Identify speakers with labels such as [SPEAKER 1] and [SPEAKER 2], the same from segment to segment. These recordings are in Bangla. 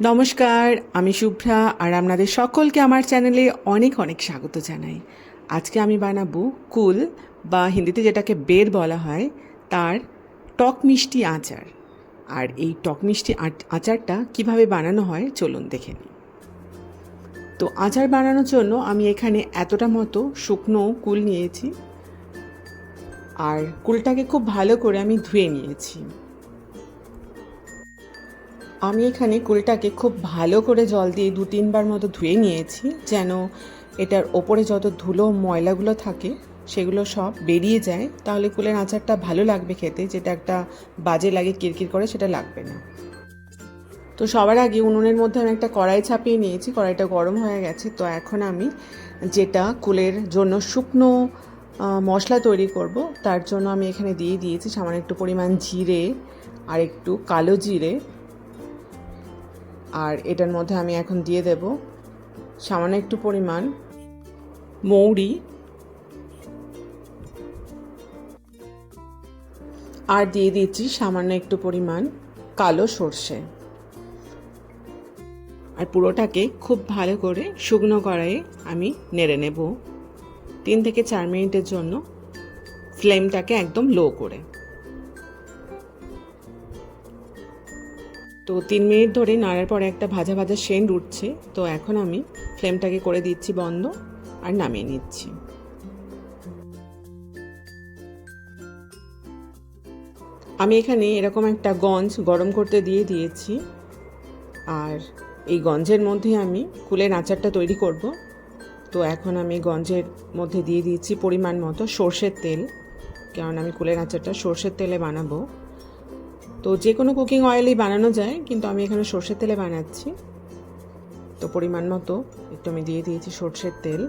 [SPEAKER 1] নমস্কার, আমি শুভ্রা আর আপনাদের সকলকে আমার চ্যানেলে অনেক অনেক স্বাগত জানাই। আজকে আমি বানাবো কুল, বা হিন্দিতে যেটাকে বের বলা হয়, তার টক মিষ্টি আচার। আর এই টক মিষ্টি আচারটা কীভাবে বানানো হয়, চলুন দেখে নিই। তো আচার বানানোর জন্য আমি এখানে এতটা মতো শুকনো কুল নিয়েছি। আর কুলটাকে খুব ভালো করে আমি ধুয়ে নিয়েছি। আমি এখানে কুলটাকে খুব ভালো করে জল দিয়ে দু তিনবার মতো ধুয়ে নিয়েছি, যেন এটার ওপরে যত ধুলো ময়লাগুলো থাকে, সেগুলো সব বেরিয়ে যায়। তাহলে কুলের আচারটা ভালো লাগবে খেতে, যেটা একটা বাজে লাগে, কিরকির করে, সেটা লাগবে না। তো সবার আগে উনুনের মধ্যে আমি একটা কড়াই ছাপিয়ে নিয়েছি, কড়াইটা গরম হয়ে গেছে। তো এখন আমি যেটা কুলের জন্য শুকনো মশলা তৈরি করব, তার জন্য আমি এখানে দিয়ে দিয়েছি সামান্য একটু পরিমাণ জিরে আর একটু কালো জিরে। আর এটার মধ্যে আমি এখন দিয়ে দেব সামান্য একটু পরিমাণ মৌরি। আর দিয়ে দিচ্ছি সামান্য একটু পরিমাণ কালো সর্ষে। আর পুরোটাকে খুব ভালো করে শুকনো কড়াইয়ে আমি নেড়ে নেব। তিন থেকে চার মিনিটের জন্য ফ্লেমটাকে একদম লো করে। তো তিন মিনিট ধরে নাড়ার পরে একটা ভাজা ভাজা সেন্ট উঠছে। তো এখন আমি ফ্লেমটাকে করে দিচ্ছি বন্ধ আর নামিয়ে নিচ্ছি। আমি এখানে এরকম একটা গঞ্জ গরম করতে দিয়ে দিয়েছি। আর এই গঞ্জের মধ্যে আমি কুলের আচারটা তৈরি করব। তো এখন আমি গঞ্জের মধ্যে দিয়ে দিয়েছি পরিমাণ মতো সর্ষের তেল। কারণ আমি কুলের আচারটা সর্ষের তেলে বানাবো। তো যে কোনো কুকিং অয়েলেই বানানো যায়, কিন্তু আমি এখানে সর্ষের তেলে বানাচ্ছি। তো পরিমাণ মতো একটু আমি দিয়ে দিয়েছি সর্ষের তেল।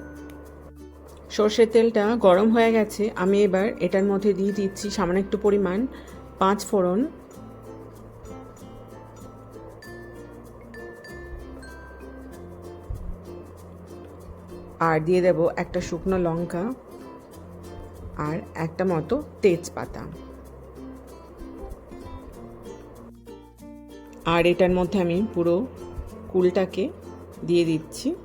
[SPEAKER 1] সর্ষের তেলটা গরম হয়ে গেছে, আমি এবার এটার মধ্যে দিয়ে দিচ্ছি সামান্য একটু পরিমাণ পাঁচ ফোড়ন। আর দিয়ে দেব একটা শুকনো লঙ্কা আর একটা মতো তেজপাতা। আর এটার মধ্যে আমি পুরো কুলটাকে দিয়ে দিচ্ছি।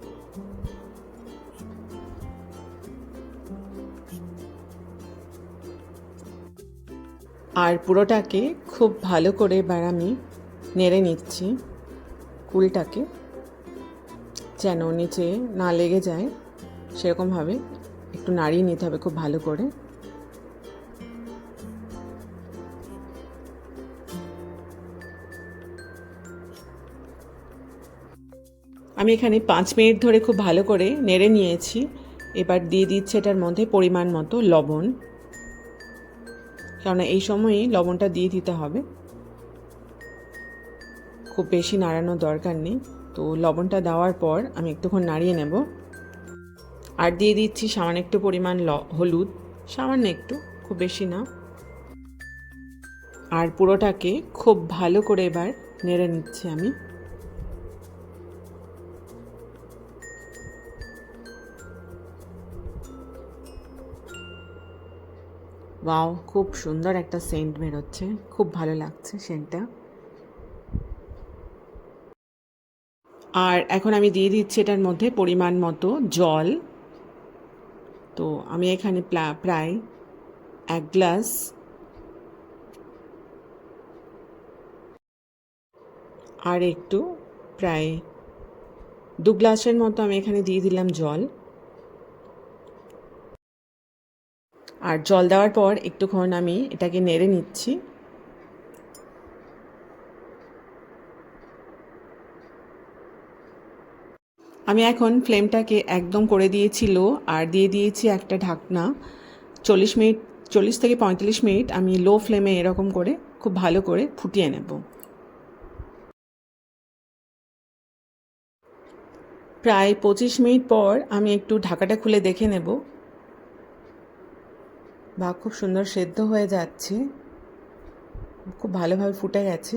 [SPEAKER 1] আর পুরোটাকে খুব ভালো করে এবার আমি নেড়ে নিচ্ছি কুলটাকে, যেন নিচে না লেগে যায়। সেরকমভাবে একটু নাড়িয়ে নিতে হবে খুব ভালো করে। আমি এখানে পাঁচ মিনিট ধরে খুব ভালো করে নেড়ে নিয়েছি। এবার দিয়ে দিচ্ছে এটার মধ্যে পরিমাণ মতো লবণ। কেননা এই সময়ই লবণটা দিয়ে দিতে হবে। খুব বেশি নাড়ানোর দরকার নেই। তো লবণটা দেওয়ার পর আমি একটুক্ষণ নাড়িয়ে নেব। আর দিয়ে দিচ্ছি সামান্য একটু পরিমাণ ল, হলুদ। সামান্য একটু, খুব বেশি না। আর পুরোটাকে খুব ভালো করে এবার নেড়ে নিচ্ছি আমি। ওয়াও খুব সুন্দর একটা সেন্ট বেরোচ্ছে। খুব ভালো লাগছে সেন্টটা আর এখন আমি দিয়ে দিচ্ছি এটার মধ্যে পরিমাণ মতো জল। তো আমি এখানে প্রায় এক গ্লাস আর একটু, প্রায় দু গ্লাসের মতো আমি এখানে দিয়ে দিলাম জল। আর জল দেওয়ার পর একটুক্ষণ আমি এটাকে নেড়ে নিচ্ছি। আমি এখন ফ্লেমটাকে একদম করে দিয়েছি লো, আর দিয়ে দিয়েছি একটা ঢাকনা। চল্লিশ মিনিট, চল্লিশ থেকে পঁয়তাল্লিশ মিনিট আমি লো ফ্লেমে এরকম করে খুব ভালো করে ফুটিয়ে নেব। প্রায় পঁচিশ মিনিট পর আমি একটু ঢাকাটা খুলে দেখে নেব। বা খুব সুন্দর সেদ্ধ হয়ে যাচ্ছে, খুব ভালোভাবে ফুটে গেছে।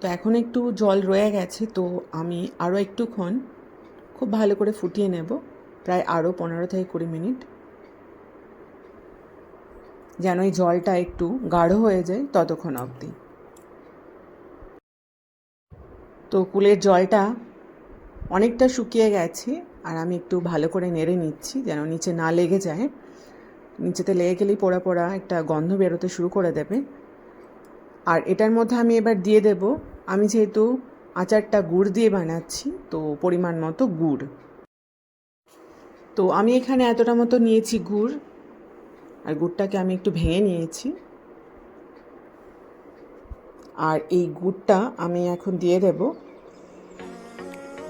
[SPEAKER 1] তো এখন একটু জল রয়ে গেছে, তো আমি আরও একটুক্ষণ খুব ভালো করে ফুটিয়ে নেব, প্রায় আরও পনেরো থেকে কুড়ি মিনিট। যেন এই জলটা একটু গাঢ় হয়ে যায় ততক্ষণ অবধি। তো কুলের জলটা অনেকটা শুকিয়ে গেছে, আর আমি একটু ভালো করে নেড়ে নিচ্ছি, যেন নিচে না লেগে যায়। নিচেতে লেগে গেলেই পোড়া পোড়া একটা গন্ধ বেরোতে শুরু করে দেবে। আর এটার মধ্যে আমি এবার দিয়ে দেব, আমি যেহেতু আচারটা গুড় দিয়ে বানাচ্ছি, তো পরিমাণ মতো গুড়। তো আমি এখানে এতটা মতো নিয়েছি গুড়, আর গুড়টাকে আমি একটু ভেঙে নিয়েছি। আর এই গুড়টা আমি এখন দিয়ে দেব,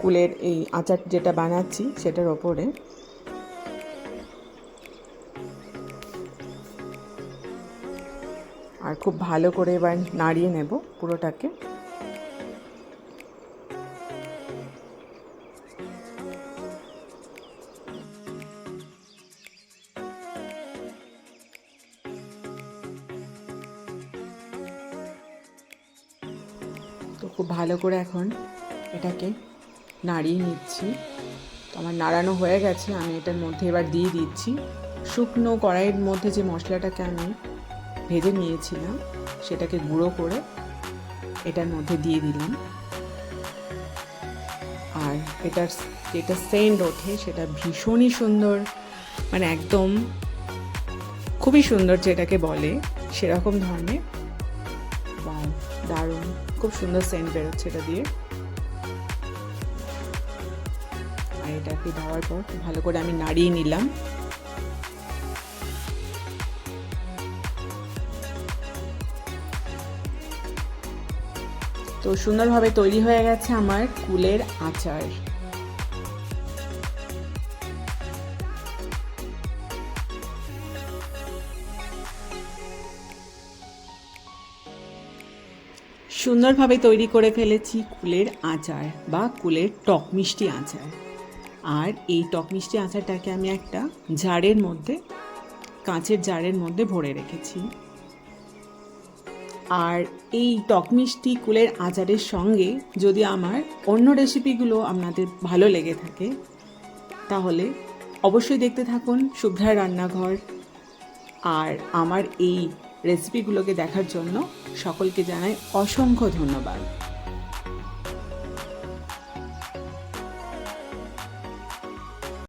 [SPEAKER 1] কুলের এই আচার যেটা বানাচ্ছি সেটার ওপরে। খুব ভালো করে এবার নাড়িয়ে নেব পুরোটাকে। তো খুব ভালো করে এখন এটাকে নাড়িয়ে নিচ্ছি। তো আমার নাড়ানো হয়ে গেছে, আমি এটার মধ্যে এবার দিয়ে দিচ্ছি। শুকনো কড়াইয়ের মধ্যে যে মশলাটাকে আমি ভেজে নিয়েছিলাম, সেটাকে গুঁড়ো করে এটার মধ্যে দিয়ে দিলাম। আর এটার যেটা সেন্ট ওঠে সেটা ভীষণই সুন্দর মানে একদম খুবই সুন্দর যেটাকে বলে, সেরকম ধরনের। বা দারুণ, খুব সুন্দর সেন্ট বেরোচ্ছে এটা দিয়ে। আর এটাকে দেওয়ার পর ভালো করে আমি নাড়িয়ে নিলাম। তো সুন্দরভাবে তৈরি হয়ে গেছে আমার কুলের আচার। সুন্দরভাবে তৈরি করে ফেলেছি কুলের আচার বা কুলের টক মিষ্টি আচার। আর এই টক মিষ্টি আচারটাকে আমি একটা জারের মধ্যে, কাঁচের জারের মধ্যে ভরে রেখেছি। আর এই টক মিষ্টি কুলের আচারের সঙ্গে যদি আমার অন্য রেসিপিগুলো আপনাদের ভালো লেগে থাকে, তাহলে অবশ্যই দেখতে থাকুন শুভ্রার রান্নাঘর। আর আমার এই রেসিপিগুলোকে দেখার জন্য সকলকে জানাই অসংখ্য ধন্যবাদ।